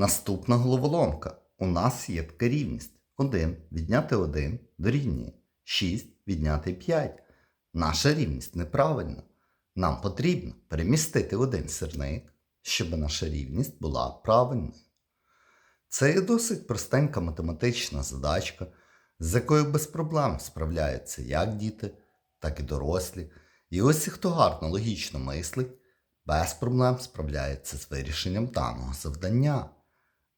Наступна головоломка. У нас є така рівність. 1 відняти 1 дорівнює 6 відняти 5. Наша рівність неправильна. Нам потрібно перемістити один сірник, щоб наша рівність була правильною. Це є досить простенька математична задачка, з якою без проблем справляються як діти, так і дорослі. І ось хто гарно логічно мислить, без проблем справляється з вирішенням даного завдання.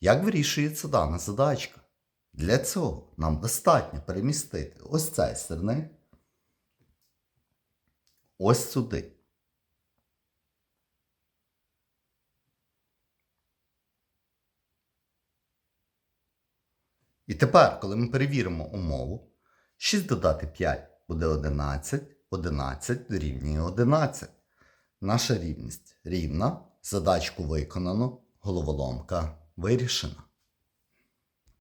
Як вирішується дана задачка? Для цього нам достатньо перемістити ось цей сирник ось сюди. І тепер, коли ми перевіримо умову, 6 додати 5 буде 11, 11 дорівнює 11. Наша рівність рівна, задачку виконано, головоломка вирішена.